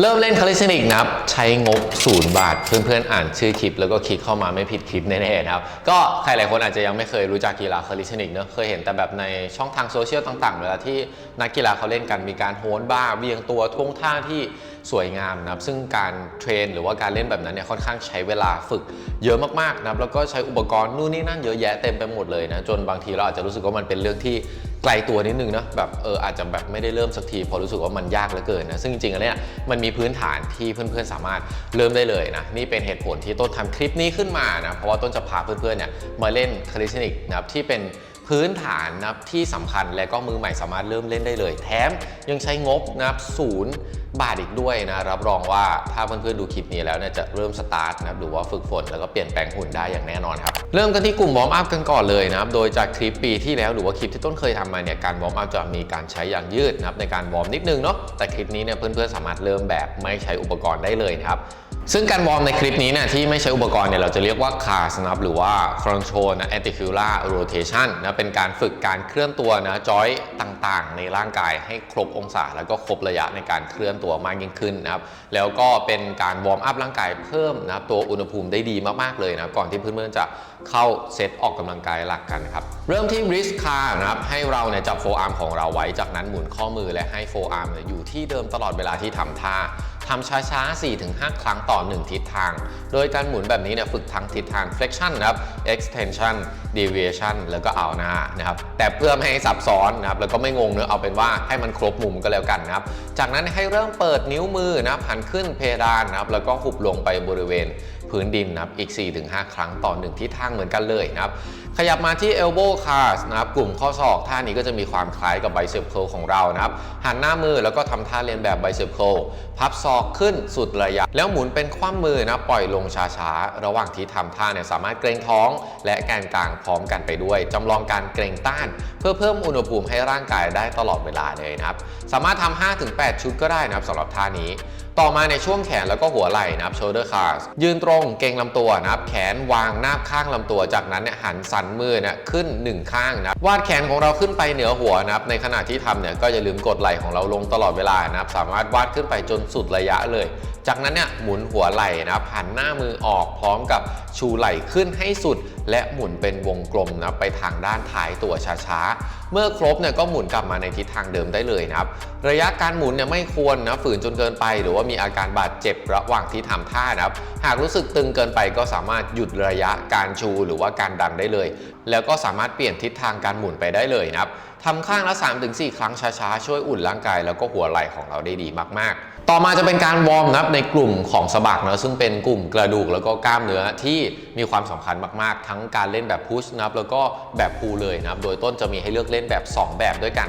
เริ่มเล่นคาลิสนิกนะครับใช้งบศูนย์บาท เพื่อนๆอ่านชื่อคลิป แล้วก็คลิกเข้ามาไม่ผิดคลิปแน่ๆนะครับ ก็ใครหลายคนอาจจะยังไม่เคยรู้จักกีฬาคาลิสนิกเนอะเคยเห็นแต่แบบในช่องทางโซเชียลต่างๆ เวลาที่นักกีฬาเขาเล่นกันมีการโหนบ้าเวียงตัวท่วงท่าที่สวยงามนะครับซึ่งการเทรน หรือว่าการเล่นแบบนั้นเนี่ยค่อนข้างใช้เวลาฝึกเยอะมากๆนะครับแล้วก็ใช้อุปกรณ์นู่นนี่นั่นเยอะแยะเต็มไปหมดเลยนะจนบางทีเราอาจจะรู้สึกว่ามันเป็นเรื่องที่ไกลตัวนิดนึงนะแบบเอออาจจะแบบไม่ได้เริ่มสักทีพราะรู้สึกว่ามันยากเหลือเกินนะซึ่งจริงๆอันเนี้ยมันมีพื้นฐานที่เพื่อนๆสามารถเริ่มได้เลยนะนี่เป็นเหตุผลที่ต้นทำคลิปนี้ขึ้นมานะเพราะว่าต้นจะพาเพื่อนๆเนี่ยมาเล่นคาลิสติกนะครับที่เป็น พื้นฐานนะครับที่สำคัญและก็มือใหม่สามารถเริ่มเล่นได้เลย แถมยังใช้งบนะครับศูนย์บาทอีกด้วยนะรับรองว่าถ้าเพื่อนๆดูคลิปนี้แล้วเนี่ยจะเริ่มสตาร์ทนะครับหรือว่าฝึกฝนแล้วก็เปลี่ยนแปลงหุ่นได้อย่างแน่นอนครับเริ่มกันที่กลุ่มวอร์มอัพกันก่อนเลยนะครับโดยจากคลิปปีที่แล้วหรือว่าคลิปที่ต้นเคยทำมาเนี่ยการวอร์มอัพจะมีการใช้อย่างยืดนะครับในการวอร์มนิดนึงเนาะแต่คลิปนี้เนี่ยเพื่อนๆสามารถเริ่มแบบไม่ใช้อุปกรณ์ได้เลยนะครับ ซึ่งการวอร์มในคลิปนี้เนี่ยที่ไม่ใช้อุปกรณ์เนี่ยเราจะเรียกว่า CARS นะครับหรือว่า Control นะ Articular Rotation นะเป็นการฝึกการเคลื่อนตัวนะจอยต่างๆ ในร่างกายให้ครบองศา แล้วก็ครบระยะในการเคลื่อนตัวมากยิ่งขึ้นนะครับแล้วก็เป็นการวอร์มอัพร่างกายเพิ่มนะครับตัวอุณหภูมิได้ดีมากๆเลยนะก่อนที่เพื่อนๆจะเข้าเซตออกกำลังกายหลักกันครับเริ่มที่ wrist car นะครับให้เราเนี่ยจับโฟอาร์มของเราไว้จากนั้นหมุนข้อมือและให้โฟอาร์มอยู่ที่เดิมตลอดเวลาที่ทำท่า ทำช้าๆ 4-5 ครั้งต่อ 1 ทิศทาง โดยการหมุนแบบนี้เนี่ยฝึกทั้งทิศทาง flexion นะครับ extension deviation แล้วก็เอาหน้านะครับ แต่เพื่อไม่ให้ซับซ้อนนะครับ แล้วก็ไม่งงเนื้อเอาเป็นว่าให้มันครบมุมก็แล้วกันนะครับ จากนั้นให้เริ่มเปิดนิ้วมือนะครับหันขึ้นเพดานนะครับ แล้วก็หุบลงไปบริเวณพื้นดินนะครับ อีก 4-5 ครั้งต่อ 1 ทิศทางเหมือนกันเลยนะครับ ขยับมาที่ elbow cars นะครับกลุ่มข้อศอกท่านี้ก็จะมีความคล้ายกับ bicep curl ของเรานะครับหันหน้ามือแล้วก็ทำท่าเรียนแบบ bicep curl พับศอกขึ้นสุดระยะ แล้วหมุนเป็นคว่ำมือนะปล่อยลงช้าๆ ระหว่างที่ทำท่าเนี่ยสามารถเกรงท้องและแกนกลางพร้อมกันไปด้วยจำลองการเกรงต้าน เพื่อเพิ่มอุณหภูมิให้ร่างกายได้ตลอดเวลาเลยนะครับสามารถทำ5-8 ชุดก็ได้นะครับสำหรับท่านี้ ต่อมาในช่วงแขนแล้วก็หัวไหล่นะครับ shoulder cars ยืนตรงเกรงลำตัวนะครับ แขนวางหน้าข้างลำตัว จากนั้นเนี่ยหันสันมือเนี่ยขึ้น1ข้างนะครับวาดแขนของเราขึ้นไปเหนือหัวนะครับ ในขณะที่ทำเนี่ยก็อย่าลืมกดไหล่ของเราลงตลอดเวลานะครับ สามารถวาดขึ้นไปจนสุดระยะเลย จากนั้นเนี่ยหมุนหัวไหล่นะครับหันหน้ามือออกพร้อมกับชูไหล่ขึ้นให้สุด และหมุนเป็นวงกลมนะไปทางด้านท้ายตัวช้าๆ เมื่อครบเนี่ยก็หมุนกลับมาในทิศทางเดิมได้เลยนะครับ ระยะการหมุนเนี่ยไม่ควรนะฝืนจนเกินไป หรือว่ามีอาการบาดเจ็บระหว่างที่ทำท่านะครับ หากรู้สึกตึงเกินไปก็สามารถหยุดระยะการชูหรือว่าการดันได้เลย แล้วก็สามารถเปลี่ยนทิศทางการหมุนไปได้เลยนะครับทำข้างละ 3-4 ครั้งช้าๆ ช่วยอุ่นร่างกายแล้วก็หัวไหล่ของเราได้ดีมากๆ ต่อมาจะเป็นการวอร์มนะครับในกลุ่มของสะบักนะซึ่งเป็นกลุ่มกระดูกแล้วก็กล้ามเนื้อที่มีความสำคัญมากๆ ทั้งการเล่นแบบพุชนะครับแล้วก็แบบพูลเลยนะครับโดยต้นจะมีให้เลือกเล่นแบบ 2 แบบด้วยกัน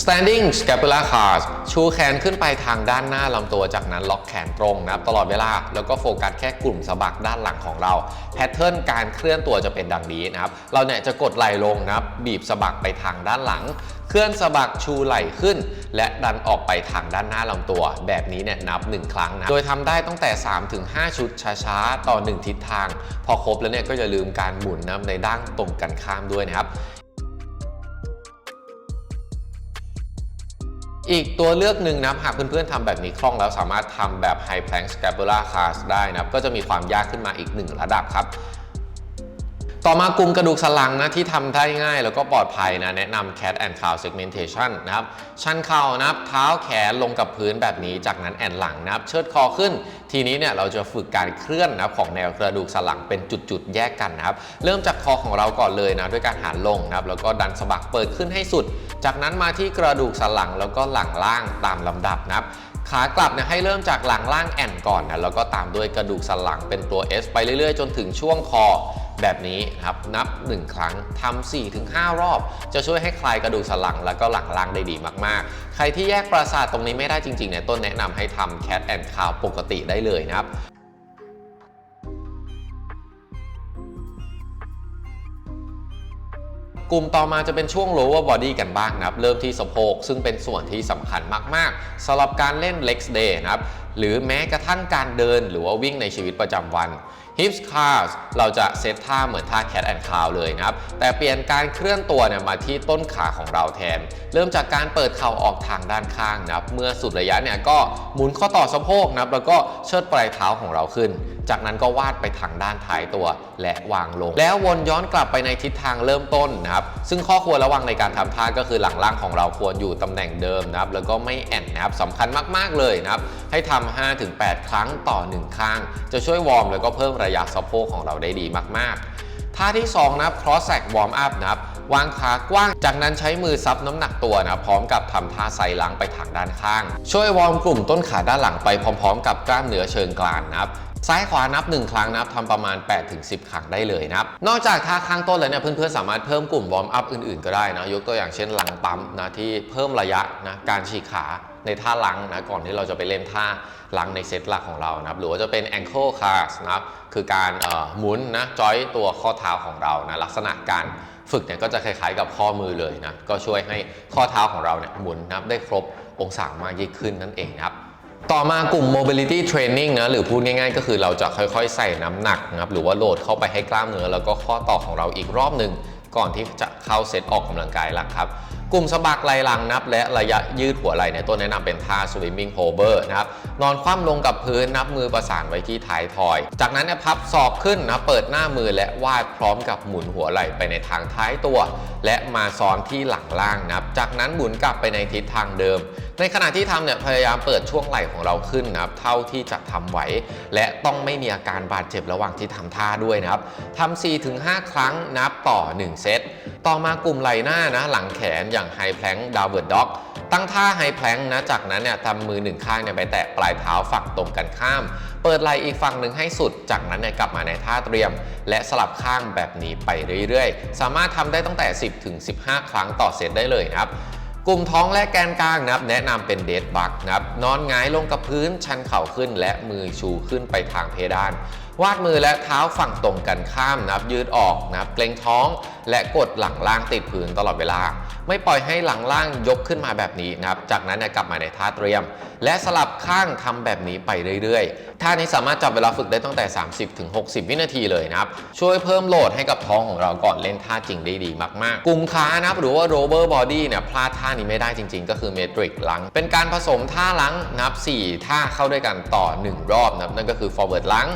standing scapula cars ชูแขนขึ้นไปทางด้านหน้าลำตัวจากนั้นล็อกแขนตรงนะครับตลอดเวลา แล้วก็โฟกัสแค่กลุ่มสะบักด้านหลังของเรา แพทเทิร์นการเคลื่อนตัวจะเป็นดังนี้นะครับ เราเนี่ยจะกดไหล่ลงนะครับบีบสะบักไปทางด้านหลัง เคลื่อนสะบักชูไหล่ขึ้น และดันออกไปทางด้านหน้าลำตัว แบบนี้เนี่ยนับ 1 ครั้งนะ โดยทำได้ตั้งแต่ 3-5 ชุดช้าๆ ต่อ 1 ทิศทาง พอครบแล้วเนี่ยก็อย่าลืมการหมุนนะในด้านตรงกันข้ามด้วยนะครับ อีกตัวเลือกหนึ่งนะหากเพื่อนๆทำแบบนี้คล่องแล้วสามารถทำแบบ High Plank Scapula Cast ได้นะก็จะมีความยากขึ้นมาอีกหนึ่งระดับครับ ต่อมากลุ่มกระดูกสันหลังนะที่ทำได้ง่ายแล้วก็ปลอดภัยนะแนะนำ cat and cow segmentation นะครับชันเข่านะครับเท้าแขนลงกับพื้นแบบนี้จากนั้นแอนหลังนะครับเชิดคอขึ้น ทีนี้เนี่ยเราจะฝึกการเคลื่อนนะครับของแนวกระดูกสันหลังเป็นจุดๆแยกกันนะครับเริ่มจากคอของเราก่อนเลยนะด้วยการหันลงนะครับแล้วก็ดันสะบักเปิดขึ้นให้สุด จากนั้นมาที่กระดูกสันหลังแล้วก็หลังล่างตามลำดับนะครับขากลับเนี่ยให้เริ่มจากหลังล่างแอนก่อนนะแล้วก็ตามด้วยกระดูกสันหลังเป็นตัว S ไปเรื่อยๆ จนถึงช่วงคอ แบบนี้นะครับนับ 1 ครั้งทำ4-5 รอบ จะช่วยให้คลายกระดูกสันหลังแล้วก็หลังล่างได้ดีมากๆ ใครที่แยกประสาทตรงนี้ไม่ได้จริงๆเนี่ยต้นแนะนำให้ทำ cat and cow ปกติได้เลยนะครับกลุ่มต่อมาจะเป็นช่วง lower body กันบ้างนะครับ เริ่มที่สะโพกซึ่งเป็นส่วนที่สำคัญมากๆสำหรับการเล่น legs day นะครับ หรือแม้กระทั่งการเดินหรือว่าวิ่งในชีวิตประจำวัน hips cars เราจะเซตท่าเหมือนท่า cat and cow เลยนะครับ แต่เปลี่ยนการเคลื่อนตัวเนี่ยมาที่ต้นขาของเราแทน เริ่มจากการเปิดเข่าออกทางด้านข้างนะครับ เมื่อสุดระยะเนี่ยก็หมุนข้อต่อสะโพกนะครับ แล้วก็เชิดปลายเท้าของเราขึ้นจากนั้นก็วาดไปทางด้านท้ายตัวและวางลง แล้ววนย้อนกลับไปในทิศทางเริ่มต้นนะครับซึ่งข้อควรระวังในการทำท่าก็คือหลังล่างของเราควรอยู่ตำแหน่งเดิมนะครับแล้วก็ไม่แอนนะครับสำคัญมากๆเลยนะครับให้ทำ5-8 ครั้งต่อ 1 ข้าง จะช่วยวอร์มแล้วก็เพิ่มระยะสะโพกของเราได้ดีมากๆท่าที่ 2 นะครับ cross sack warm up นะครับ วางขากว้าง จากนั้นใช้มือซับน้ำหนักตัวนะพร้อมกับทำท่าไซหลังไปทางด้านข้าง ช่วยวอร์มกลุ่มต้นขาด้านหลังไปพร้อม ๆ กับกล้ามเนื้อเชิงกรานนะครับ ซ้ายขวานับ 1 ครั้งนับทำประมาณ 8-10 ครั้งได้เลยนะครับ นอกจากท่าข้างต้นแล้วเนี่ยเพื่อนๆสามารถเพิ่มกลุ่มวอร์มอัพอื่นๆก็ได้นะยกตัวอย่างเช่นหลังปั๊มนะที่เพิ่มระยะนะการฉีกขาในท่าหลังนะก่อนที่เราจะไปเล่นท่าหลังในเซตหลักของเรานะครับหรือว่าจะเป็น ankle cars นะครับคือการหมุนนะจอยตัวข้อเท้าของเรานะลักษณะการฝึกเนี่ยก็จะคล้ายๆกับข้อมือเลยนะก็ช่วยให้ข้อเท้าของเราเนี่ยหมุนนับได้ครบองศามากยิ่งขึ้นนั่นเองนะครับ ต่อมากลุ่ม mobility training นะหรือพูดง่ายๆ ก็คือเราจะค่อยๆ ใส่น้ำหนักนะครับหรือว่าโหลดเข้าไปให้กล้ามเนื้อแล้วก็ข้อต่อของเราอีกรอบหนึ่งก่อนที่จะเข้าเซตออกกำลังกายหลักครับ กลุ่มสะบักไหล่หลังนับ และระยะยืดหัวไหล่ในตัวแนะนำเป็นท่า swimming hover นะครับนอนคว่ำลงกับพื้นนับมือประสานไว้ที่ท้ายทอย จากนั้นเนี่ยพับศอกขึ้นนะเปิดหน้ามือและวาดพร้อมกับหมุนหัวไหล่ไปในทางท้ายตัว และมาซ้อนที่หลังล่างนะครับ จากนั้นหมุนกลับไปในทิศทางเดิม ในขณะที่ทำเนี่ยพยายามเปิดช่วงไหล่ของเราขึ้นนะครับเท่าที่จะทำไหว และต้องไม่มีอาการบาดเจ็บระหว่างที่ทำท่าด้วยนะครับทำ4-5ครั้งนับต่อ 1 เซต ต่อมากลุ่มไหล่หน้านะหลังแขนอย่างไฮแพลงดาวเวิร์ดด็อกตั้งท่าไฮแพลงนะจากนั้นเนี่ยทำมือหนึ่งข้างเนี่ยไปแตะปลายเท้าฝั่งตรงกันข้าม เปิดไหล่อีกฝั่งหนึ่งให้สุด จากนั้นเนี่ยกลับมาในท่าเตรียม และสลับข้างแบบนี้ไปเรื่อยๆ สามารถทำได้ตั้งแต่ 10ถึง15 ครั้งต่อเซตได้เลยนะครับ กลุ่มท้องและแกนกลางนะครับ แนะนำเป็นเดดบักนะครับนอนหงายลงกับพื้น ชันเข่าขึ้นและมือชูขึ้นไปทางเพดาน วาดมือและเท้าฝั่งตรงกันข้ามนะครับยืดออกนะครับเกรงท้องและกดหลังล่างติดพื้นตลอดเวลา ไม่ปล่อยให้หลังล่างยกขึ้นมาแบบนี้นะครับ จากนั้นเนี่ยกลับมาในท่าเตรียม และสลับข้างทำแบบนี้ไปเรื่อยๆ ท่านี้สามารถจับเวลาฝึกได้ตั้งแต่ 30 ถึง 60 วินาทีเลยนะครับ ช่วยเพิ่มโหลดให้กับท้องของเราก่อนเล่นท่าจริงได้ดีมากๆ กลุ่มขานะครับหรือว่า rover body เนี่ยพลาดท่านี้ไม่ได้จริง ๆ ก็คือ metric ลัง เป็นการผสมท่าลังนับ 4 ท่าเข้าด้วยกันต่อ 1 รอบนะครับนั่นก็คือ forward ลัง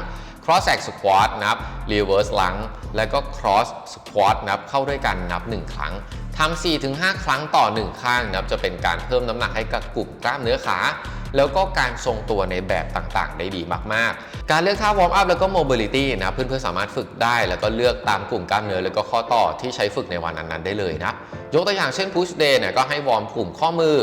cross leg squat นับ reverse ลัง แล้วก็ cross squat นับเข้าด้วยกันนับ 1 ครั้ง ทำ4-5ครั้งต่อ 1 ข้างนะครับจะเป็นการเพิ่มน้ำหนักให้กับกลุ่มกล้ามเนื้อขา แล้วก็การทรงตัวในแบบต่างๆ ได้ดีมากๆ การเลือกท่าวอร์มอัพแล้วก็ mobility นะเพื่อนๆสามารถฝึกได้ แล้วก็เลือกตามกลุ่มกล้ามเนื้อแล้วก็ข้อต่อที่ใช้ฝึกในวันนั้นๆได้เลยนะยกตัวอย่างเช่น push day เนี่ยก็ให้วอร์มกลุ่มข้อมือ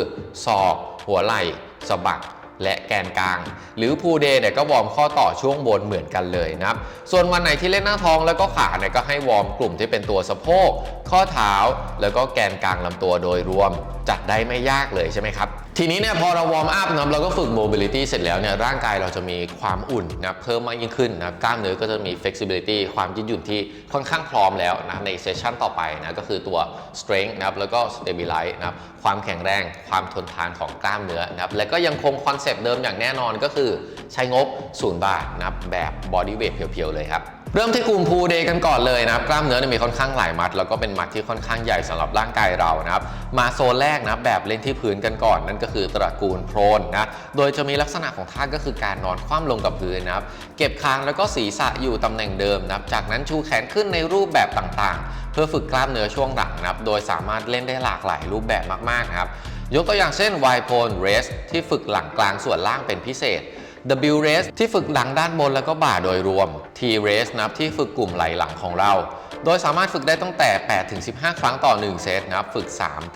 ศอก หัวไหล่สะบัก และแกนกลาง หรือพูเดย์เนี่ยก็วอร์มข้อต่อช่วงบนเหมือนกันเลยนะครับ ส่วนวันไหนที่เล่นหน้าท้องแล้วก็ขาเนี่ยก็ให้วอร์มกลุ่มที่เป็นตัวสะโพก ข้อเท้า แล้วก็แกนกลางลำตัวโดยรวม จัดได้ไม่ยากเลยใช่ไหมครับ ทีนี้เนี่ยพอเราวอร์มอัพนะเราก็ฝึก mobility เสร็จแล้วเนี่ยร่างกายเราจะมีความอุ่นนะเพิ่มมากยิ่งขึ้นนะกล้ามเนื้อก็จะมี flexibility ความยืดหยุ่นที่ค่อนข้างพร้อมแล้วนะในเซสชันต่อไปนะก็คือตัว strength นะครับแล้วก็ stabilize นะครับความแข็งแรง ความทนทานของกล้ามเนื้อนะครับและก็ยังคงคอนเซปต์เดิมอย่างแน่นอนก็คือใช้งบ0บาทนะครับแบบ body weight เพียวๆเลยครับ เริ่มที่กลุ่มพูเดย์กันก่อนเลยนะครับกล้ามเนื้อเนี่ยมีค่อนข้างหลายมัด แล้วก็เป็นมัดที่ค่อนข้างใหญ่สำหรับร่างกายเรานะครับมาโซนแรกนะแบบเล่นที่พื้นกันก่อนนั่นก็คือตระกูลโพรนนะโดยจะมีลักษณะของท่าก็คือการนอนคว่ำลงกับพื้นนะครับเก็บคางแล้วก็ศีรษะอยู่ตำแหน่งเดิมนะครับจากนั้นชูแขนขึ้นในรูปแบบต่างๆ เพื่อฝึกกล้ามเนื้อช่วงหลังนะครับโดยสามารถเล่นได้หลากหลายรูปแบบมากๆนะครับยกตัวอย่างเช่น Y pole raise ที่ฝึกหลังกลางส่วนล่างเป็นพิเศษ W raise ที่ฝึกหลังด้านบนแล้วก็บ่าโดยรวม T raise นะครับที่ฝึกกลุ่มไหล่หลังของเรา โดยสามารถฝึกได้ตั้งแต่ 8-15 ครั้งต่อ 1 เซตนะครับฝึก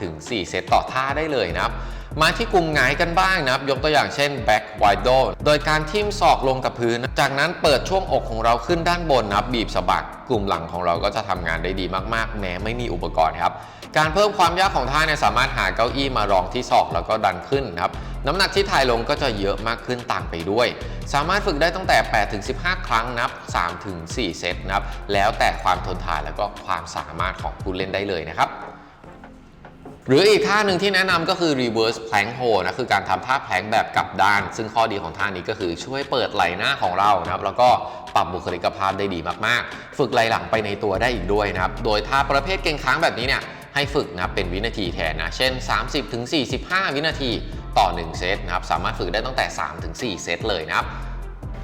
3-4 เซตต่อท่าได้เลยนะครับมาที่กลุ่มหงายกันบ้างนะครับ ยกตัวอย่างเช่น back wide d o โดยการทิ่มศอกลงกับพื้น จากนั้นเปิดช่วงอกของเราขึ้นด้านบนนะครับ บีบสะบัก กลุ่มหลังของเราก็จะทำงานได้ดีมากๆ แม้ไม่มีอุปกรณ์ครับ การเพิ่มความยากของท่าเนี่ยสามารถหาเก้าอี้มารองที่ศอกแล้วก็ดันขึ้นนะครับน้ำหนักที่ถ่ายลงก็จะเยอะมากขึ้นต่ามไปด้วย สามารถฝึกได้ตั้งแต่ 8-15 ครั้งนับ 3-4 เซตนับ แล้วแต่ความทนทานแล้วก็ความสามารถของผู้เล่นได้เลยนะครับหรืออีกท่าหนึ่งที่แนะนำก็คือ reverse plank hold นะคือการทำท่าแพลงแบบกลับด้าน ซึ่งข้อดีของท่านี้ก็คือช่วยเปิดไหล่หน้าของเรานะครับ แล้วก็ปรับบุคลิกภาพได้ดีมากๆ ฝึกไหล่หลังไปในตัวได้อีกด้วยนะครับ โดยท่าประเภทเก่งค้างแบบนี้เนี่ย ให้ฝึกนะครับเป็นวินาทีแทนนะ เช่น 30-45 วินาทีต่อ 1 เซตนะครับ สามารถฝึกได้ตั้งแต่ 3-4 เซตเลยนะครับ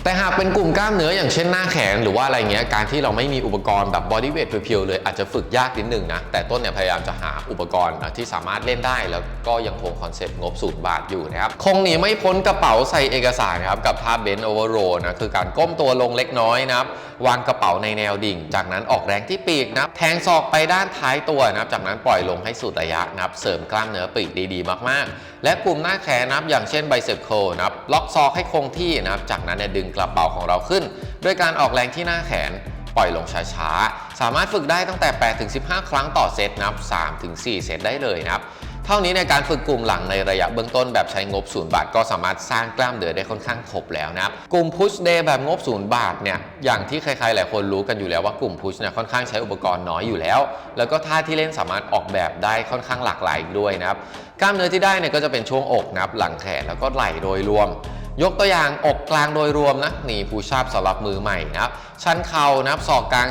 แต่หากเป็นกลุ่มกล้ามเนื้ออย่างเช่นหน้าแขนหรือว่าอะไรเงี้ยการที่เราไม่มีอุปกรณ์แบบ body weight เพียวๆเลยอาจจะฝึกยากนิดนึงนะ แต่ต้นเนี่ยพยายามจะหาอุปกรณ์นะที่สามารถเล่นได้แล้วก็ยังคงคอนเซ็ปต์งบศูนย์บาทอยู่นะครับ คงหนีไม่พ้นกระเป๋าใส่เอกสารนะครับกับท่า bend over row นะคือการก้มตัวลงเล็กน้อยนะครับวางกระเป๋าในแนวดิ่ง จากนั้นออกแรงที่ปีกนะแทงศอกไปด้านท้ายตัวนะครับจากนั้นปล่อยลงให้สุดระยะนะครับเสริมกล้ามเนื้อปีกดีๆ มากๆ และกลุ่มหน้าแขนนะครับอย่างเช่น bicep curl นะครับล็อกศอกให้คงที่นะครับจากนั้นเนี่ยดึงกระเป๋าของเราขึ้น ด้วยการออกแรงที่หน้าแขนปล่อยลงช้าๆ สามารถฝึกได้ตั้งแต่ 8-15 ครั้งต่อเซตนับ3-4 เซตได้เลยนะครับเท่านี้ในการฝึกกลุ่มหลังในระยะเบื้องต้นแบบใช้งบศูนย์บาท ก็สามารถสร้างกล้ามเนื้อได้ค่อนข้างครบแล้วนะครับกลุ่ม push day แบบงบศูนย์บาทเนี่ยอย่างที่ใครๆหลายคนรู้กันอยู่แล้วว่ากลุ่ม push เนี่ยค่อนข้างใช้อุปกรณ์น้อยอยู่แล้ว แล้วก็ท่าที่เล่นสามารถออกแบบได้ค่อนข้างหลากหลายด้วยนะครับกล้ามเนื้อที่ได้เนี่ยก็จะเป็นช่วงอกนะครับหลังแขนแล้วก็ไหล่โดยรวม ยกตัวอย่างอกกลางโดยรวมนะนี่ผู้ชาบสำหรับมือใหม่นะครับชันเข่านะครับศอกกลาง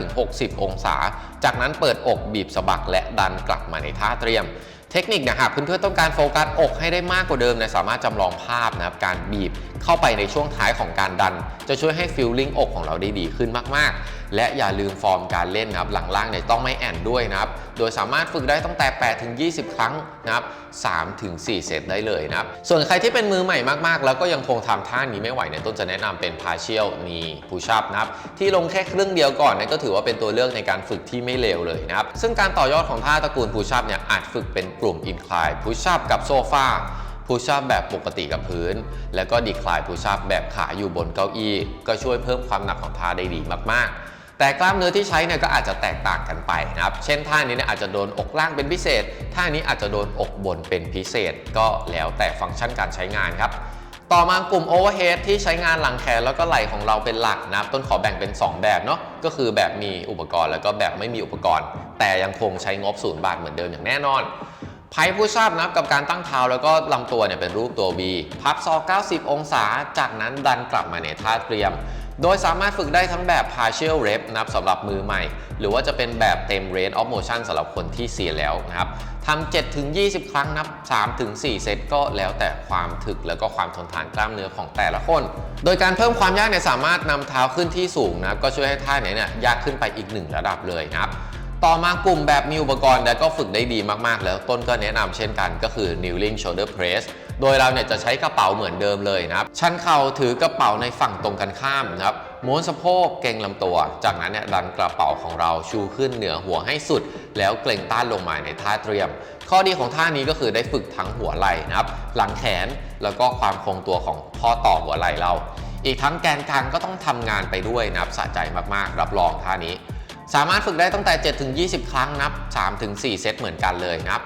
45-60 องศา จากนั้นเปิดอกบีบสะบักและดันกลับมาในท่าเตรียมเทคนิคเนะหากเพื่อนๆต้องการโฟกัสอกให้ได้มากกว่าเดิมเนี่ยสามารถจำลองภาพนะครับการบีบเข้าไปในช่วงท้ายของการดัน จะช่วยให้ฟิลลิ่งอกของเราได้ดีขึ้นมากๆ และอย่าลืมฟอร์มการเล่นนะครับ หลังล่างเนี่ยต้องไม่แอนด้วยนะครับ โดยสามารถฝึกได้ตั้งแต่8ถึง20 ครั้งนะครับ3ถึง4เซตได้เลยนะครับ ส่วนใครที่เป็นมือใหม่มากๆ แล้วก็ยังคงทำท่านี้ไม่ไหวเนี่ยต้นจะแนะนำเป็น partial knee push up นะครับ ที่ลงแค่ครึ่งเดียวก่อนเนี่ยก็ถือว่าเป็นตัวเลือกในการฝึกที่ไม่เลวเลยนะครับ ซึ่งการต่อยอดของท่าตระกูล push up เนี่ยอาจฝึกเป็นกลุ่ม incline push up กับโซฟา พุชอัพแบบปกติกับพื้น แล้วก็ดีคลายพุชอัพแบบขาอยู่บนเก้าอี้ ก็ช่วยเพิ่มความหนักของท่าได้ดีมากๆแต่กล้ามเนื้อที่ใช้เนี่ยก็อาจจะแตกต่างกันไปนะครับ เช่นท่านี้เนี่ยอาจจะโดนอกล่างเป็นพิเศษ ท่านี้อาจจะโดนอกบนเป็นพิเศษ ก็แล้วแต่ฟังก์ชันการใช้งานครับ ต่อมากลุ่ม overhead ที่ใช้งานหลังแขนแล้วก็ไหล่ของเราเป็นหลักนะครับ ต้นขอแบ่งเป็น 2 แบบเนาะ ก็คือแบบมีอุปกรณ์แล้วก็แบบไม่มีอุปกรณ์ แต่ยังคงใช้งบศูนย์บาทเหมือนเดิมอย่างแน่นอน ไพ่ผู้ชาบนับกับการตั้งเท้าแล้วก็ลำตัวเนี่ยเป็นรูปตัว B พับศอก90 องศา จากนั้นดันกลับมาในท่าเตรียม โดยสามารถฝึกได้ทั้งแบบ partial rep นับสำหรับมือใหม่ หรือว่าจะเป็นแบบเต็ม range of motion สำหรับคนที่เสียแล้วนะครับทำ7ถึง20 ครั้งนับ3ถึง4เซตก็แล้วแต่ความถึกแล้วก็ความทนทานกล้ามเนื้อของแต่ละคน โดยการเพิ่มความยากเนี่ยสามารถนำเท้าขึ้นที่สูงนะครับก็ช่วยให้ท่าไหนเนี่ยยากขึ้นไปอีกหนึ่งระดับเลยนะครับ ต่อมากลุ่มแบบมีอุปกรณ์และก็ฝึกได้ดีมากๆ แล้วต้นก็แนะนำเช่นกันก็คือ kneeling shoulder press โดยเราเนี่ยจะใช้กระเป๋าเหมือนเดิมเลยนะครับ ชันเข่าถือกระเป๋าในฝั่งตรงกันข้ามนะครับม้วนสะโพกเกรงลำตัว จากนั้นเนี่ยดันกระเป๋าของเราชูขึ้นเหนือหัวให้สุด แล้วเกรงต้านลงมาในท่าเตรียม ข้อดีของท่านี้ก็คือได้ฝึกทั้งหัวไหล่นะครับ หลังแขนแล้วก็ความคงตัวของข้อต่อหัวไหล่เรา อีกทั้งแกนกลางก็ต้องทำงานไปด้วยนะครับสะใจมากๆ รับรองท่านี้ สามารถฝึกได้ตั้งแต่ 7-20 ครั้งนับ 3-4 เซตเหมือนกันเลยนะครับ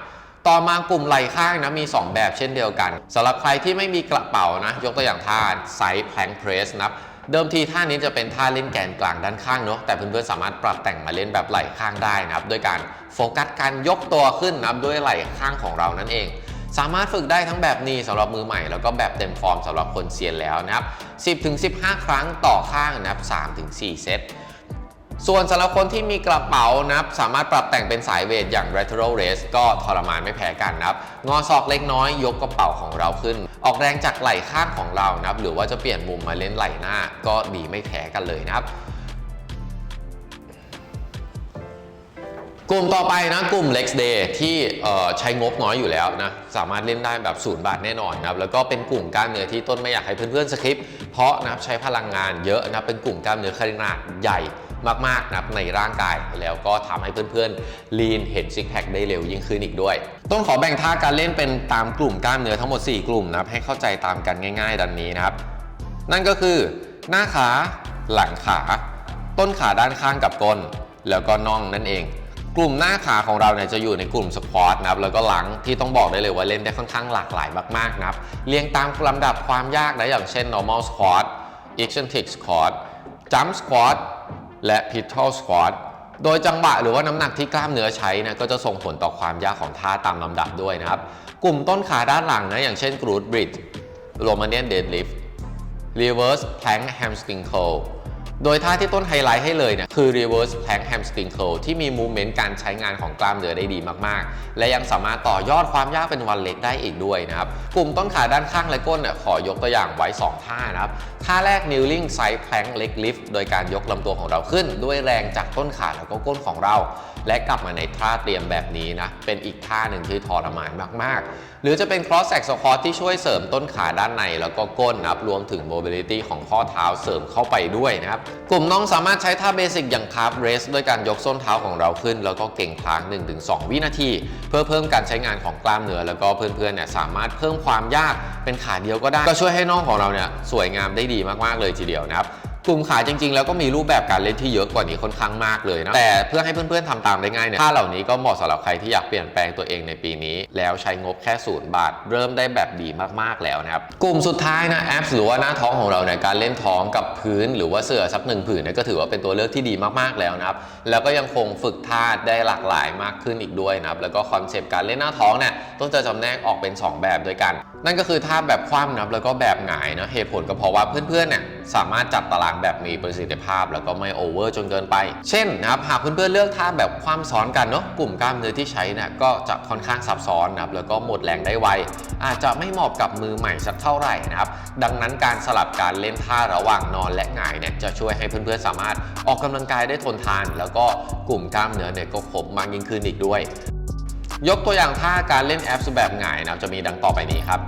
ต่อมากลุ่มไหล่ข้างนะมี 2 แบบเช่นเดียวกันสำหรับใครที่ไม่มีกระเป๋านะ ยกตัวอย่างท่าไซส์แพลงเพรสนะครับเดิมทีท่านี้จะเป็นท่าเล่นแกนกลางด้านข้างเนาะแต่เพื่อนๆสามารถปรับแต่งมาเล่นแบบไหล่ข้างได้นะครับด้วยการโฟกัสการยกตัวขึ้นนะด้วยไหล่ข้างของเรานั่นเอง สามารถฝึกได้ทั้งแบบนี้สำหรับมือใหม่แล้วก็แบบเต็มฟอร์มสำหรับคนเซียนแล้วนะครับ10-15 ครั้งต่อข้างนะครับ3-4 เซต ส่วนสำหรับคนที่มีกระเป๋านะครับสามารถปรับแต่งเป็นสายเวทอย่าง lateral raise ก็ทรมานไม่แพ้กันนะครับงอศอกเล็กน้อยยกกระเป๋าของเราขึ้น ออกแรงจากไหล่ข้างของเรานะครับหรือว่าจะเปลี่ยนมุมมาเล่นไหล่หน้า ก็ดีไม่แพ้กันเลยนะครับกลุ่มต่อไปนะกลุ่ม Lex Day ที่ใช้งบน้อยอยู่แล้วนะสามารถเล่นได้แบบศูนย์บาทแน่นอนนะครับแล้วก็เป็นกลุ่มกล้ามเนื้อที่ต้นไม่อยากให้เพื่อนๆสคริปเพราะนะครับใช้พลังงานเยอะนะเป็นกลุ่มกล้ามเนื้อขนาดใหญ่ มากๆนะครับในร่างกายแล้วก็ทำให้เพื่อนๆลีนเห็นซิกแพคได้เร็วยิ่งขึ้นอีกด้วย ต้นขอแบ่งท่าการเล่นเป็นตามกลุ่มกล้ามเนื้อทั้งหมด 4 กลุ่มนะครับให้เข้าใจตามกันง่าย ๆ ดังนี้นะครับ นั่นก็คือ หน้าขาหลังขา ต้นขาด้านข้างกับก้น แล้วก็น่องนั่นเองกลุ่มหน้าขาของเราเนี่ยจะอยู่ในกลุ่มสควอตนะครับแล้วก็หลังที่ต้องบอกได้เลยว่าเล่นได้ค่อนข้างหลากหลายมากๆนะครับเรียงตามลำดับความยากนะอย่างเช่น normal squat eccentric squat jump squat และ pistol squat โดยจังหวะหรือว่าน้ำหนักที่กล้ามเนื้อใช้นะก็จะส่งผลต่อความยากของท่าตามลำดับด้วยนะครับ กลุ่มต้นขาด้านหลังนะอย่างเช่น glute bridge Romanian deadlift reverse plank hamstring curl โดยท่าที่ต้นไฮไลท์ให้เลยเนี่ยคือ reverse plank hamstring curl ที่มีมูเมนต์การใช้งานของกล้ามเนื้อได้ดีมากๆ และยังสามารถต่อยอดความยากเป็นวันเล็กได้อีกด้วยนะครับ กลุ่มต้นขาด้านข้างและก้นเนี่ยขอยกตัวอย่างไว้ 2 ท่านะครับ ท่าแรก kneeling side plank leg lift โดยการยกลำตัวของเราขึ้น ด้วยแรงจากต้นขาแล้วก็ก้นของเรา และกลับมาในท่าเตรียมแบบนี้นะ เป็นอีกท่าหนึ่งที่ทรมานมาก ๆ หรือจะเป็น cross leg squat ที่ช่วยเสริมต้นขาด้านใน แล้วก็ก้นนะครับรวมถึง mobility ของข้อเท้าเสริมเข้าไปด้วยนะครับ กลุ่มน้องสามารถใช้ท่าเบสิกอย่าง calf raise ด้วยการยกส้นเท้าของเราขึ้น แล้วก็เก่งค้าง 1-2 วินาที เพื่อเพิ่มการใช้งานของกล้ามเนื้อแล้วก็เพื่อนๆเนี่ยสามารถเพิ่มความยากเป็นขาเดียวก็ได้ ก็ช่วยให้น่องของเราเนี่ยสวยงามได้ดีมากๆเลยทีเดียวนะครับ กลุ่มขายจริง ๆ แล้วก็มีรูปแบบการเล่นที่เยอะกว่านี้ค่อนข้างมากเลยนะ แต่เพื่อให้เพื่อนๆทำตามได้ง่ายเนี่ยท่าเหล่านี้ก็เหมาะสำหรับใครที่อยากเปลี่ยนแปลงตัวเองในปีนี้ แล้วใช้งบแค่ศูนย์บาท เริ่มได้แบบดีมากๆแล้วนะครับ กลุ่มสุดท้ายนะแอปหรือว่าหน้าท้องของเราเนี่ยการเล่นท้องกับพื้น หรือว่าเสื่อสักหนึ่งผืนเนี่ยก็ถือว่าเป็นตัวเลือกที่ดีมากๆแล้วนะครับ แล้วก็ยังคงฝึกท่าได้หลากหลายมากขึ้นอีกด้วยนะครับ แล้วก็คอนเซปต์การเล่นหน้าท้องเนี่ยต้นจะจำแนกออกเป็น 2 แบบด้วยกัน นั่นก็คือท่าแบบคว่ำนะครับแล้วก็แบบหงายนะเหตุผลก็เพราะว่าเพื่อนๆเนี่ยสามารถจัดตารางแบบมีประสิทธิภาพ แล้วก็ไม่โอเวอร์จนเกินไป เช่นนะครับหากเพื่อนๆเลือกท่าแบบคว่ำซ้อนกันเนาะกลุ่มกล้ามเนื้อที่ใช้เนี่ยก็จะค่อนข้างซับซ้อนนะครับแล้วก็หมดแรงได้ไวอาจจะไม่เหมาะกับมือใหม่สักเท่าไหร่นะครับดังนั้นการสลับการเล่นท่าระหว่างนอนและหงายเนี่ยจะช่วยให้เพื่อนๆสามารถออกกำลังกายได้ทนทาน แล้วก็กลุ่มกล้ามเนื้อเนี่ยก็ครบมากยิ่งขึ้นอีกด้วย ยกตัวอย่างท่าการเล่นแอปแบบหงายนะครับจะมีดังต่อไปนี้ครับ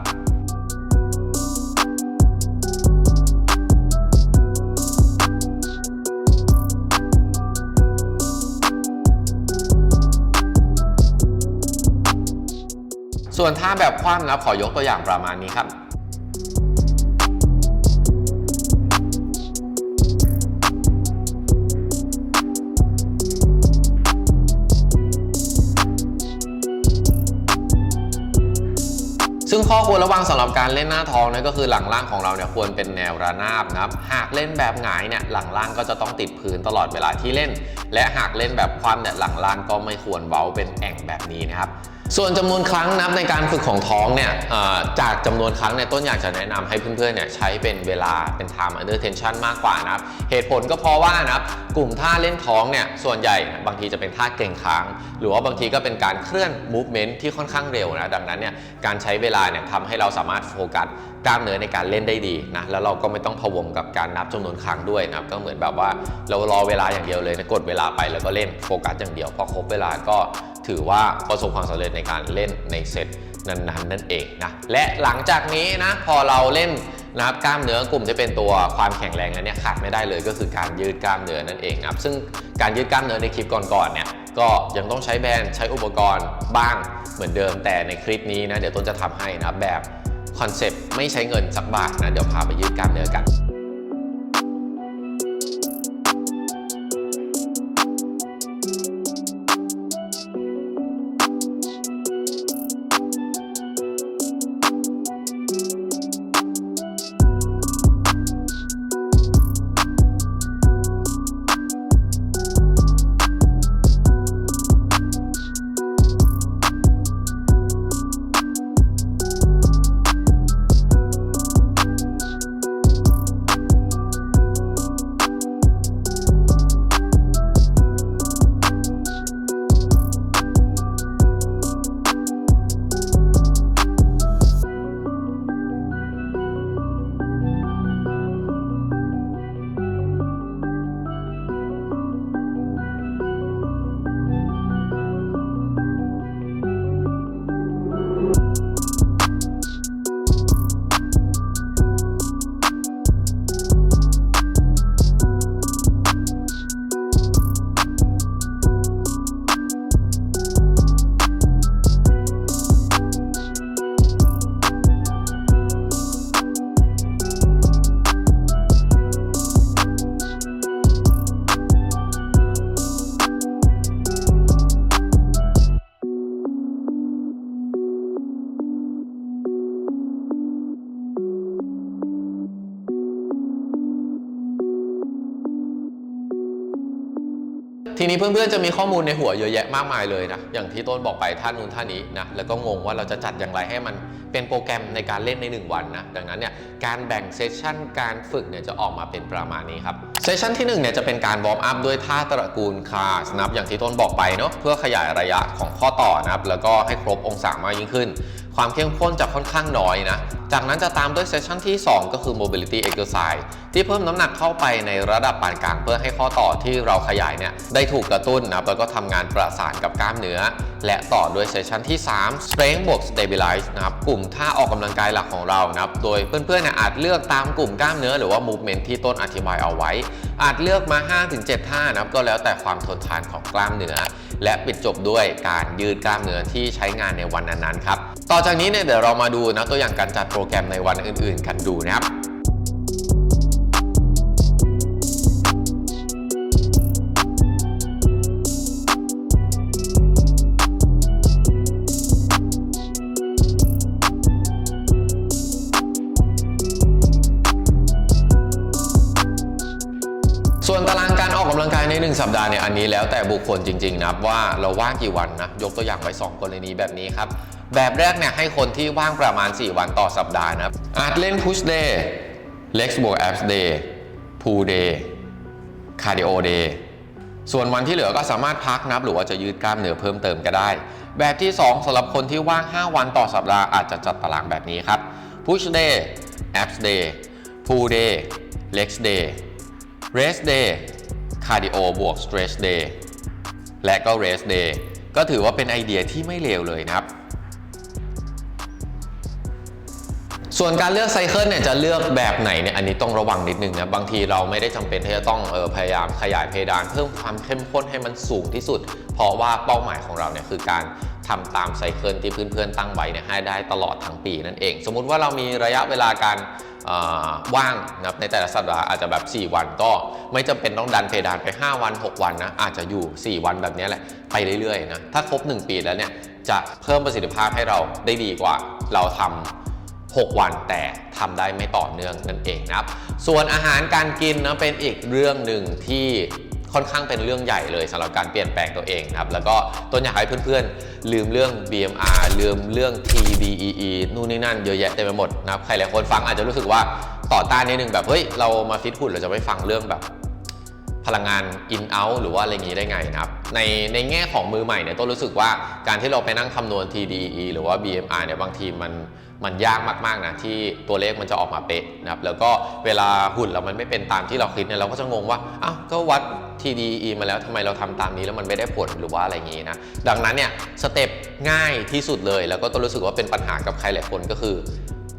ส่วนท่าแบบคว่ำนะขอยกตัวอย่างประมาณนี้ครับ ซึ่งข้อควรระวังสำหรับการเล่นหน้าท้องนั่นก็คือหลังล่างของเราเนี่ยควรเป็นแนวระนาบนะครับ หากเล่นแบบหงายเนี่ยหลังล่างก็จะต้องติดพื้นตลอดเวลาที่เล่น และหากเล่นแบบคว่ำเนี่ยหลังล่างก็ไม่ควรเว้าเป็นแอ่งแบบนี้นะครับ ส่วนจำนวนครั้งนับในการฝึกของท้องเนี่ยจากจำนวนครั้งเนี่ยต้นอยากจะแนะนำให้เพื่อนๆเนี่ยใช้เป็นเวลาเป็น time under tension มากกว่านะครับเหตุผลก็เพราะว่านะครับกลุ่มท่าเล่นท้องเนี่ยส่วนใหญ่บางทีจะเป็นท่าเก่งค้าง หรือว่าบางทีก็เป็นการเคลื่อน movement ที่ค่อนข้างเร็วนะดังนั้นเนี่ยการใช้เวลาเนี่ยทำให้เราสามารถโฟกัสกล้ามเนื้อในการเล่นได้ดีนะแล้วเราก็ไม่ต้องพะวงกับการนับจำนวนครั้งด้วยนะครับก็เหมือนแบบว่าเรารอเวลาอย่างเดียวเลยนะกดเวลาไปแล้วก็เล่นโฟกัสอย่างเดียวพอครบเวลาก็ ถือว่าประสบความสำเร็จในการเล่นในเซตนั้นๆนั่นเองนะและหลังจากนี้นะพอเราเล่นนะครับกล้ามเนื้อกลุ่มที่เป็นตัวความแข็งแรงแล้วเนี่ยขาดไม่ได้เลยก็คือการยืดกล้ามเนื้อนั่นเองนะครับซึ่งการยืดกล้ามเนื้อในคลิปก่อนๆเนี่ยก็ยังต้องใช้แบรนด์ใช้อุปกรณ์บ้างเหมือนเดิมแต่ในคลิปนี้นะเดี๋ยวต้นจะทำให้นะแบบคอนเซปต์ไม่ใช้เงินสักบาทนะเดี๋ยวพาไปยืดกล้ามเนื้อกัน นี้เพื่อนๆจะมีข้อมูลในหัวเยอะแยะมากมายเลยนะ อย่างที่ต้นบอกไปท่านนู้นท่านนี้นะ แล้วก็งงว่าเราจะจัดอย่างไรให้มันเป็นโปรแกรมในการเล่นใน 1 วันนะ ดังนั้นเนี่ยการแบ่งเซสชันการฝึกเนี่ยจะออกมาเป็นประมาณนี้ครับ เซสชันที่1เนี่ยจะเป็นการวอร์มอัพด้วยท่าตระกูลคาสนับอย่างที่ต้นบอกไปเนาะเพื่อขยายระยะของข้อต่อนะครับแล้วก็ให้ครบองศามากยิ่งขึ้น ความเข้มข้นจะค่อนข้างน้อยนะ จากนั้นจะตามด้วยเซสชันที่ 2 ก็คือ mobility exercise ที่เพิ่มน้ำหนักเข้าไปในระดับปานกลางเพื่อให้ข้อต่อที่เราขยายเนี่ยได้ถูกกระตุ้นนะครับแล้วก็ทำงานประสานกับกล้ามเนื้อ และต่อด้วยเซสชันที่ 3 strength บวก stabilize นะครับกลุ่มท่าออกกำลังกายหลักของเรานะครับโดยเพื่อนๆเนี่ยอาจเลือกตามกลุ่มกล้ามเนื้อหรือว่า movement ที่ต้นอธิบายเอาไว้ อาจเลือกมา 5-7 ท่านะครับก็แล้วแต่ความทนทานของกล้ามเนื้อ และปิดจบด้วยการยืดกล้ามเนื้อที่ใช้งานในวันนั้นๆครับ ต่อจากนี้เนี่ยเดี๋ยวเรามาดูนะตัวอย่างการจัดโปรแกรมในวันอื่น ๆ กันดูนะครับ สัปดาห์เนี่ยอันนี้แล้วแต่บุคคลจริง ๆนะว่าเราว่างกี่วันนะยกตัวอย่างไว้2กรณีแบบนี้ครับ แบบแรกเนี่ยให้คนที่ว่างประมาณ 4 วันต่อสัปดาห์นะอาจเล่น push day legs บวก abs day pull day cardio day ส่วนวันที่เหลือก็สามารถพักนับหรือว่าจะยืดกล้ามเนื้อเพิ่มเติมก็ได้ แบบที่ 2สำหรับคนที่ว่าง 5 วันต่อสัปดาห์อาจจะจัดตารางแบบนี้ครับ push day abs day pull day legs day rest day cardio บวก stretch day และก็ rest day ก็ถือว่าเป็นไอเดียที่ไม่เลวเลยนะครับ ส่วนการเลือกไซเคิลเนี่ยจะเลือกแบบไหนเนี่ยอันนี้ต้องระวังนิดนึงนะ บางทีเราไม่ได้จำเป็นที่จะต้องเออพยายามขยายเพดานเพิ่มความเข้มข้นให้มันสูงที่สุด เพราะว่าเป้าหมายของเราเนี่ยคือการทำตามไซเคิลที่เพื่อนๆตั้งไว้เนี่ยให้ได้ตลอดทั้งปีนั่นเอง สมมุติว่าเรามีระยะเวลาการ ว่างนะครับในแต่ละสัปดาห์อาจจะแบบ 4 วันก็ไม่จำเป็นต้องดันเพดานไป 5 วัน 6 วันนะอาจจะอยู่ 4 วันแบบนี้แหละไปเรื่อยๆนะถ้าครบ 1 ปีแล้วเนี่ยจะเพิ่มประสิทธิภาพให้เราได้ดีกว่าเราทำ6วันแต่ทำได้ไม่ต่อเนื่องนั่นเองนะครับ ส่วนอาหารการกินนะเป็นอีกเรื่องหนึ่งที่ ค่อนข้างเป็นเรื่องใหญ่เลยสำหรับการเปลี่ยนแปลงตัวเองครับแล้วก็ต้นอยากให้เพื่อนๆ ลืมเรื่อง BMR ลืมเรื่อง TDEE นู่นนี่นั่นเยอะแยะเต็มไปหมดนะครับใครหลายคนฟังอาจจะรู้สึกว่าต่อต้านนิดนึงแบบเฮ้ยเรามาฟิตหุ่นเราจะไม่ฟังเรื่องแบบพลังงาน in out หรือว่าอะไรอย่างนี้ได้ไงนะครับ ในในแง่ของมือใหม่เนี่ยต้นรู้สึกว่าการที่เราไปนั่งคำนวณ TDE หรือว่า BMR เนี่ยบางทีมัน มันยากมากๆนะที่ตัวเลขมันจะออกมาเป๊ะนะครับแล้วก็เวลาหุ่นเรามันไม่เป็นตามที่เราคิดเนี่ยเราก็จะงงว่าอ้าวก็วัด TDE มาแล้วทำไมเราทำตามนี้แล้วมันไม่ได้ผลหรือว่าอะไรอย่างนี้นะดังนั้นเนี่ยสเต็ปง่ายที่สุดเลย แล้วก็ต้นรู้สึกว่าเป็นปัญหากับใครหลายคนก็คือ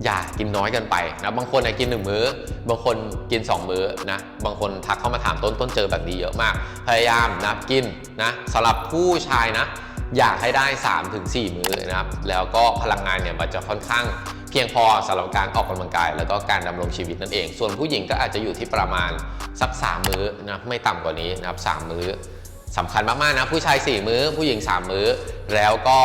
อย่ากินน้อยเกินไปนะบางคนนะกิน 1 มื้อ บางคนกิน 2 มื้อนะบางคนทักเข้ามาถามต้นต้นเจอแบบนี้เยอะมาก พยายามนะกินนะสำหรับผู้ชายนะ อยากให้ได้ 3-4 มื้อนะครับ แล้วก็พลังงานเนี่ยมันจะค่อนข้างเพียงพอสำหรับการออกกำลังกาย แล้วก็การดำรงชีวิตนั่นเอง ส่วนผู้หญิงก็อาจจะอยู่ที่ประมาณสัก 3 มื้อนะไม่ต่ำกว่านี้นะครับ 3 มื้อสำคัญมากๆนะผู้ชาย 4 มื้อ ผู้หญิง 3 มื้อ แล้วก็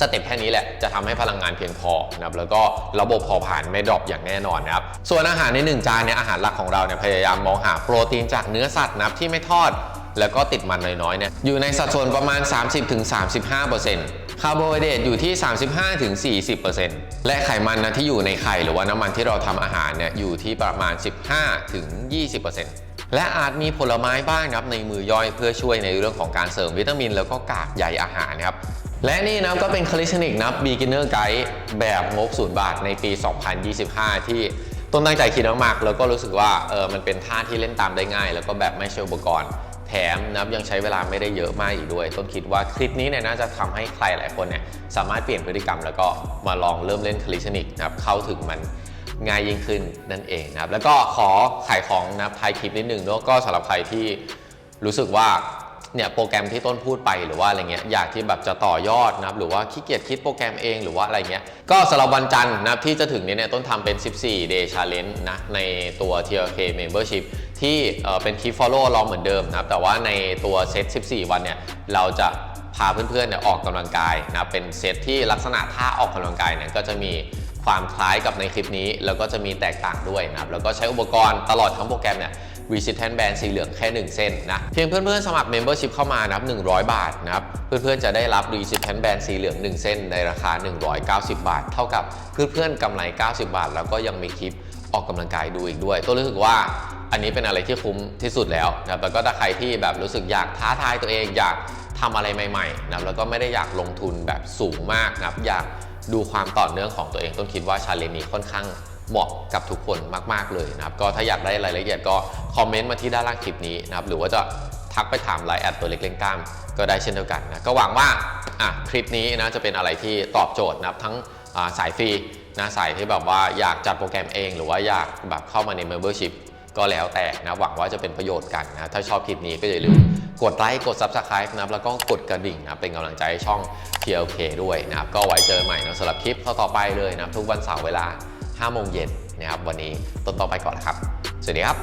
สเต็ปแค่นี้แหละจะทำให้พลังงานเพียงพอนะครับแล้วก็ระบบเผาผลาญไม่ดรอปอย่างแน่นอนนะครับส่วนอาหารใน 1 จานเนี่ยอาหารหลักของเราเนี่ยพยายามมองหาโปรตีนจากเนื้อสัตว์นะครับที่ไม่ทอด แล้วก็ติดมันน้อยๆเนี่ยอยู่ในสัดส่วนประมาณ 30-35%คาร์โบไฮเดรตอยู่ที่ 35-40%และไขมันนะที่อยู่ในไข่หรือว่าน้ำมันที่เราทำอาหารเนี่ยอยู่ที่ประมาณ 15-20%และอาจมีผลไม้บ้างนะครับในมือย่อยเพื่อช่วยในเรื่องของการเสริมวิตามิน แล้วก็กากใยอาหารนะครับและนี่นะก็เป็นคลิชนิกนะครับ beginner guide แบบงบ0บาทในปี 2025 ที่ต้นตั้งใจคิดมากๆแล้วก็รู้สึกว่าเออมันเป็นท่าที่เล่นตามได้ง่าย แล้วก็แบบไม่ใช้อุปกรณ์ มนะครับยังใช้เวลาไม่ได้เยอะมากอีกด้วย ต้นคิดว่าคลิปนี้เนี่ยน่าจะทำให้ใครหลายคนเนี่ยสามารถเปลี่ยนพฤติกรรม แล้วก็มาลองเริ่มเล่นคลิชนิกนะครับเข้าถึงมันง่ายยิ่งขึ้นนั่นเองนะครับแล้วก็ขอขายของนะท้ายคลิปนิดนึงเนอะก็สำหรับใครที่รู้สึกว่า เนี่ยโปรแกรมที่ต้นพูดไปหรือว่าอะไรเงี้ยอยากที่แบบจะต่อยอดนะครับหรือว่าขี้เกียจคิดโปรแกรมเองหรือว่าอะไรเงี้ยก็สำหรับวันจันทร์นะครับที่จะถึงนี้เนี่ยต้นทำเป็น 14 day challenge นะในตัว TLK membership ที่เป็นคลิป follow เราเหมือนเดิมนะครับแต่ว่าในตัวเซต 14 วันเนี่ยเราจะพาเพื่อนๆเนี่ยออกกำลังกายนะเป็นเซตที่ลักษณะท่าออกกำลังกายเนี่ยก็จะมีความคล้ายกับในคลิปนี้ แล้วก็จะมีแตกต่างด้วยนะครับแล้วก็ใช้อุปกรณ์ตลอดทั้งโปรแกรมเนี่ย resistant band สีเหลืองแค่ 1 เส้นนะเพียงเพื่อนๆสมัคร membership เข้ามานะครับ100 บาทนะครับเพื่อนๆจะได้รับ resistant band สีเหลือง 1 เส้นในราคา 190 บาท เท่ากับเพื่อนๆกำไร 90 บาท แล้วก็ยังมีคลิปออกกำลังกายดูอีกด้วย ตัวรู้สึกว่าอันนี้เป็นอะไรที่คุ้มที่สุดแล้วนะแล้วก็ถ้าใครที่แบบรู้สึกอยากท้าทายตัวเองอยากทำอะไรใหม่ๆนะแล้วก็ไม่ได้อยากลงทุนแบบสูงมากนะอยากดูความต่อเนื่องของตัวเองต้นคิดว่าชาเลนจ์นี้ค่อนข้าง เหมาะกับทุกคนมาก ๆ เลยนะครับ ก็ถ้าอยากได้รายละเอียดก็คอมเมนต์มาที่ด้านล่างคลิปนี้นะครับ หรือว่าจะทักไปถามไลน์แอดตัวเล็กเล่นกล้ามก็ได้เช่นเดียวกันนะ ก็หวังว่าอะคลิปนี้นะจะเป็นอะไรที่ตอบโจทย์นะครับทั้งสายฟรีนะสายที่แบบว่าอยากจัดโปรแกรมเอง หรือว่าอยากแบบเข้ามาใน Membership ก็แล้วแต่นะหวังว่าจะเป็นประโยชน์กันนะถ้าชอบคลิปนี้ก็อย่าลืมกดไลค์กด Subscribe นะครับแล้วก็กดกระดิ่งนะเป็นกำลังใจให้ช่อง TLK ด้วยนะครับก็ไว้เจอใหม่นะสำหรับคลิปต่อๆไปเลยนะทุกวันเสาร์เวลา 5โมงเย็นนะครับวันนี้ต้นต่อไปก่อนนะครับ สวัสดีครับ